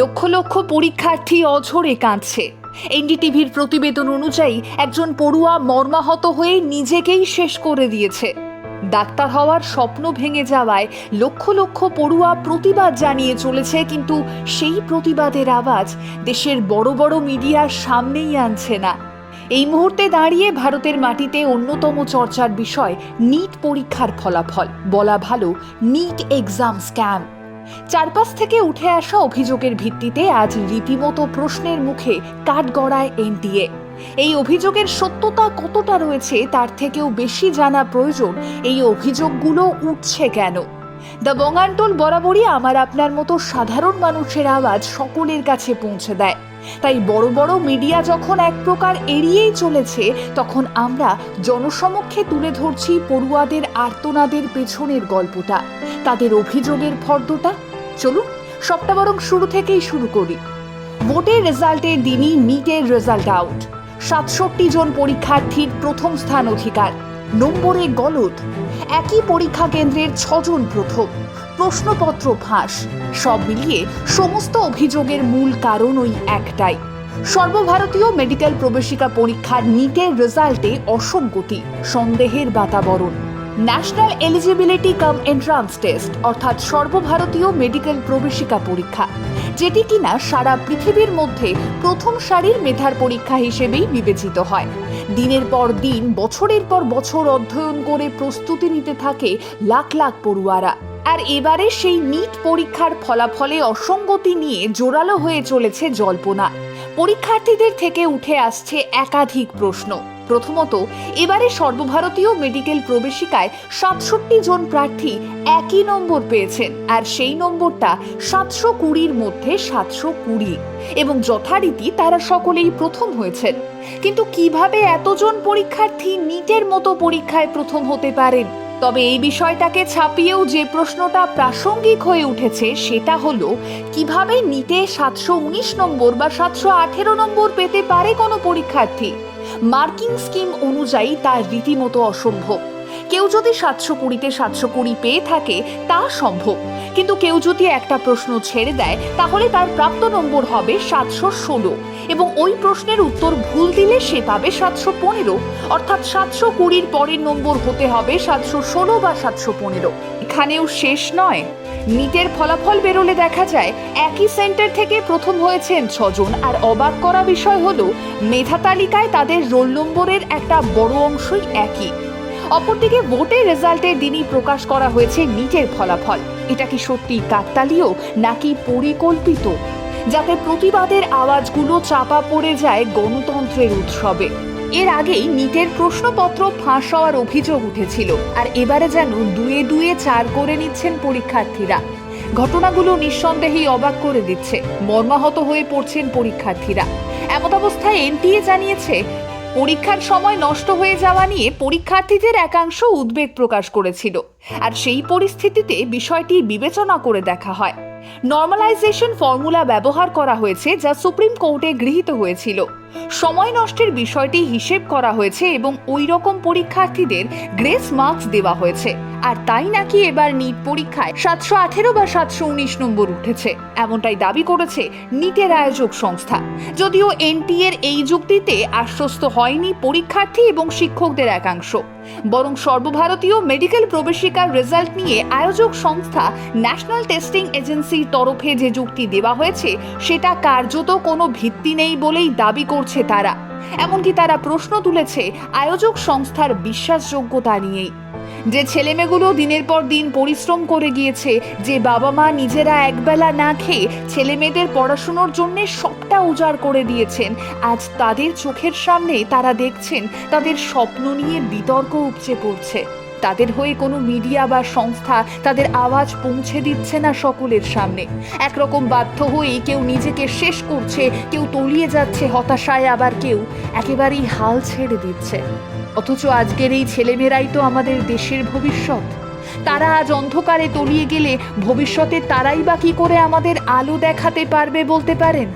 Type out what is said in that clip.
লক্ষ লক্ষ পরীক্ষার্থী অঝরে কাঁদছে। এনডিটিভির প্রতিবেদন অনুযায়ী একজন পড়ুয়া মর্মাহত হয়ে নিজেকেই শেষ করে দিয়েছে। ডাক্তার হওয়ার স্বপ্ন ভেঙে যাওয়ায় লক্ষ লক্ষ পড়ুয়া প্রতিবাদ জানিয়ে চলেছে, কিন্তু সেই প্রতিবাদের আওয়াজ দেশের বড় বড় মিডিয়ার সামনেই আনছে না। এই মুহূর্তে দাঁড়িয়ে ভারতের মাটিতে অন্যতম চর্চার বিষয়, নিট পরীক্ষার ফলাফল। বলা ভালো, নিট এক্সাম স্ক্যাম। চারপাশ থেকে উঠে আসা অভিযোগের ভিত্তিতে আজ রীতিমতো প্রশ্নের মুখে কাঠগড়ায় এনটিএ। এই অভিযোগের সত্যতা কতটা রয়েছে তার থেকেও বেশি জানা প্রয়োজন। এই অভিযোগগুলো উঠছে কেন? দ্য বঙ্গান্টোল বরাবরই আমার আপনার মতো সাধারণ মানুষের আওয়াজ সকলের কাছে পৌঁছে দেয়। তাই বড় বড় মিডিয়া যখন এক প্রকার এড়িয়েই চলেছে, তখন আমরা জনসমক্ষে তুলে ধরছি পড়ুয়াদের, আর্তনাদের পেছনের গল্পটা। তাদের অভিযোগের ফর্দটা? চলুন, সবটা বরং শুরু থেকেই শুরু করি। ভোটের রেজাল্টের দিনই নিটের রেজাল্ট আউট সাতষট্টি জন পরীক্ষার্থীর প্রথম স্থান অধিকার। নম্বরে গলদ। একই পরীক্ষা কেন্দ্রের ছজন প্রথম। প্রশ্নপত্র ফাঁস। সব মিলিয়ে সমস্ত অভিযোগের মূল কারণ ওই একটাই। সর্বভারতীয় মেডিকেল প্রবেশিকা পরীক্ষার নিটের রেজাল্টে অসঙ্গতি, সন্দেহের বাতাবরণ। National eligibility cum entrance test অর্থাৎ সর্বভারতীয় মেডিকেল প্রবেশিকা পরীক্ষা, যেটি কিনা সারা পৃথিবীর মধ্যে প্রথম সারির মেধার পরীক্ষা হিসেবেই বিবেচিত হয়। দিনের পর দিন, বছরের পর বছর অধ্যয়ন করে প্রস্তুতি নিতে থাকে লাখ লাখ পড়ুয়ারা। আর এবারে সেই নিট পরীক্ষার ফলাফলে অসঙ্গতি নিয়ে জোরালো হয়ে চলেছে জল্পনা। পরীক্ষার্থীদের থেকে উঠে আসছে একাধিক প্রশ্ন। প্রথমত, এবারে সর্বভারতীয় মেডিকেল প্রবেশিকায় সাতষট্টি জন প্রার্থী একই নম্বর পেয়েছেন, আর সেই নম্বরটা সাতশো কুড়ির মধ্যে সাতশো কুড়ি। এবং যথারীতি তারা সকলেই প্রথম হয়েছেন। কিন্তু কীভাবে এতজন পরীক্ষার্থী নিটের মতো পরীক্ষায় প্রথম হতে পারেন? তবে এই বিষয়টাকে ছাপিয়েও যে প্রশ্নটা প্রাসঙ্গিক হয়ে উঠেছে সেটা হলো, কীভাবে নিতে সাতশো উনিশ নম্বর বা সাতশো আঠেরো নম্বর পেতে পারে কোনো পরীক্ষার্থী? মার্কিং স্কিম অনুযায়ী তার রীতিমতো অসম্ভব। কেউ যদি সাতশো কুড়িতে সাতশো কুড়ি পেয়ে থাকে, তা সম্ভব। কিন্তু কেউ যদি একটা প্রশ্ন ছেড়ে দেয়, তাহলে তার প্রাপ্ত নম্বর হবে সাতশো ষোলো। এবং ওই প্রশ্নের উত্তর ভুল দিলে সে পাবে সাতশো পনেরো। অর্থাৎ সাতশো কুড়ির পরের নম্বর হতে হবে সাতশো ষোলো বা সাতশো পনেরো। এখানেও শেষ নয়। নিটের ফলাফল বেরোলে দেখা যায়, একই সেন্টার থেকে প্রথম হয়েছেন ছজন। আর অবাক করা বিষয় হলো, মেধা তালিকায় তাদের রোল নম্বরের একটা বড় অংশই একই। অপরদিকে ভোটের রেজাল্টের দিনই প্রকাশ করা হয়েছে নিটের ফলাফল। এটা কি সত্যি কাকতালীয় নাকি পরিকল্পিত? যাতে প্রতিবাদের আওয়াজগুলো চাপা পড়ে যায় গণতন্ত্রের উৎসবে। এর আগেই নিটের প্রশ্নপত্র ফাঁস হওয়ার অভিযোগ উঠেছিল, আর এবারে যেন দুয়ে দুয়ে চার করে নিচ্ছেন পরীক্ষার্থীরা। ঘটনাগুলো নিঃসন্দেহেই অবাক করে দিচ্ছে, মর্মাহত হয়ে পড়ছেন পরীক্ষার্থীরা। এমত অবস্থায় এনটিএ জানিয়েছে পরীক্ষার সময় নষ্ট হয়ে যাওয়া নিয়ে পরীক্ষার্থীদের একাংশ উদ্বেগ প্রকাশ করেছিল। আর সেই পরিস্থিতিতে বিষয়টি বিবেচনা করে দেখা হয়। নর্মালাইজেশন ফর্মুলা ব্যবহার করা হয়েছে যা সুপ্রিম কোর্টে গৃহীত হয়েছিল। সময় নষ্টের বিষয়টি হিসেব করা হয়েছে এবং ওই রকম পরীক্ষার্থীদের গ্রেস মার্কস দেওয়া হয়েছে। আর তাই নাকি এবার নিট পরীক্ষায় সাতশো আঠেরো বা সাতশো উনিশ নম্বর উঠেছে। এমনটাই দাবি করেছে নিটের আয়োজক সংস্থা। যদিও এনটিএর এই যুক্তিতে আশ্বস্ত হয়নি পরীক্ষার্থী এবং শিক্ষকদের একাংশ। বরং সর্বভারতীয় মেডিকেল প্রবেশিকার রেজাল্ট নিয়ে আয়োজক সংস্থা ন্যাশনাল টেস্টিং এজেন্সির তরফে যে যুক্তি দেওয়া হয়েছে, সেটা কার্যত কোনো ভিত্তি নেই বলেই দাবি করছে তারা। এমনকি তারা প্রশ্ন তুলেছে আয়োজক সংস্থার বিশ্বাসযোগ্যতা নিয়েই। যে ছেলেমেয়েগুলো দিনের পর দিন পরিশ্রম করে গিয়েছে, যে বাবা মা নিজেরা একবেলা না খেয়ে ছেলে মেয়েদের পড়াশুনোর জন্য সবটা উজাড় করে দিয়েছেন, আজ তাদের চোখের সামনে তারা দেখছেন তাদের স্বপ্ন নিয়ে বিতর্ক উপচে পড়ছে। তাদের হয়ে কোনো মিডিয়া বা সংস্থা তাদের আওয়াজ পৌঁছে দিচ্ছে না সকলের সামনে। একরকম বাধ্য হয়েই কেউ নিজেকে শেষ করছে, কেউ তলিয়ে যাচ্ছে, হতাশায় আবার কেউ একেবারেই হাল ছেড়ে দিচ্ছে। অথচ আজকের এই ছেলেমেয়েরাই তো আমাদের দেশের ভবিষ্যৎ। তারা আজ অন্ধকারে তলিয়ে গেলে ভবিষ্যতে তারাই বা কি করে আমাদের আলো দেখাতে পারবে বলতে পারেন?